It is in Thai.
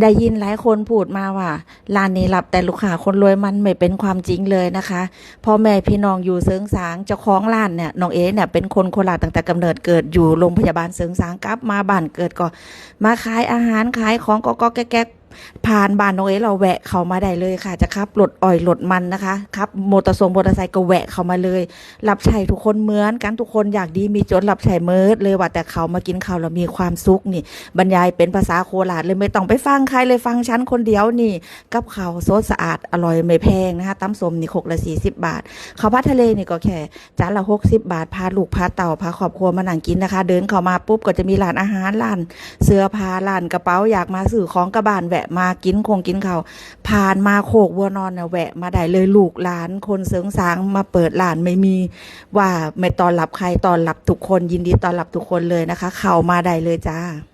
ได้ยินหลายคนพูดมาว่าร้านนี้รับแต่ลูกค้าคนรวยมันไม่เป็นความจริงเลยนะคะพ่อแม่พี่น้องอยู่เสิงสางเจ้าของร้านเนี่ยน้องเอ๋เนี่ยเป็นคนโคราชตั้งแต่กำเนิดเกิดอยู่โรงพยาบาลเสิงสางกลับมาบ้านเกิดก็มาขายอาหารขายของก็ก็แก๊ก ผ่านบ้านน้องเอ๋เราแวะเขามาได้เลยค่ะ จะขับรถอ้อยรถมันนะคะขับมอเตอร์ทรงมอเตอร์ไซค์ก็แวะเขามาเลย รับใช้ทุกคนเหมือนกันทุกคนอยากดีมีจนรับใช้เมิดเลยว่าแต่เขามากินข้าวแล้วมีความสุขนี่ บรรยายเป็นภาษาโคราชเลยไม่ต้องไปฟังใครเลยฟังฉันคนเดียวนี่ กับข้าวสดสะอาดอร่อยไม่แพงนะคะตำสมนี่คกละ40บบาทข้าวผัดทะเลนี่ก็แค่จานละ60บบาทพาลูกพาเต่าพาครอบครัวมานั่งกินนะคะ เดินเข้ามาปุ๊บก็จะมีร้านอาหารร้านเสื้อผ้าร้านกระเป๋าอยากมาซื้อของกระบานแวะมากินคงกินเขาผ่านมาโคกวัวนอนเนี่ยแวะ มาได้เลยลูกหลานคนเสริงสางมาเปิดหลานไม่มีว่าไม่ตอนรับใครตอนรับทุกคนยินดีตอนรับทุกคนเลยนะคะ เข้ามาได้เลยจ้า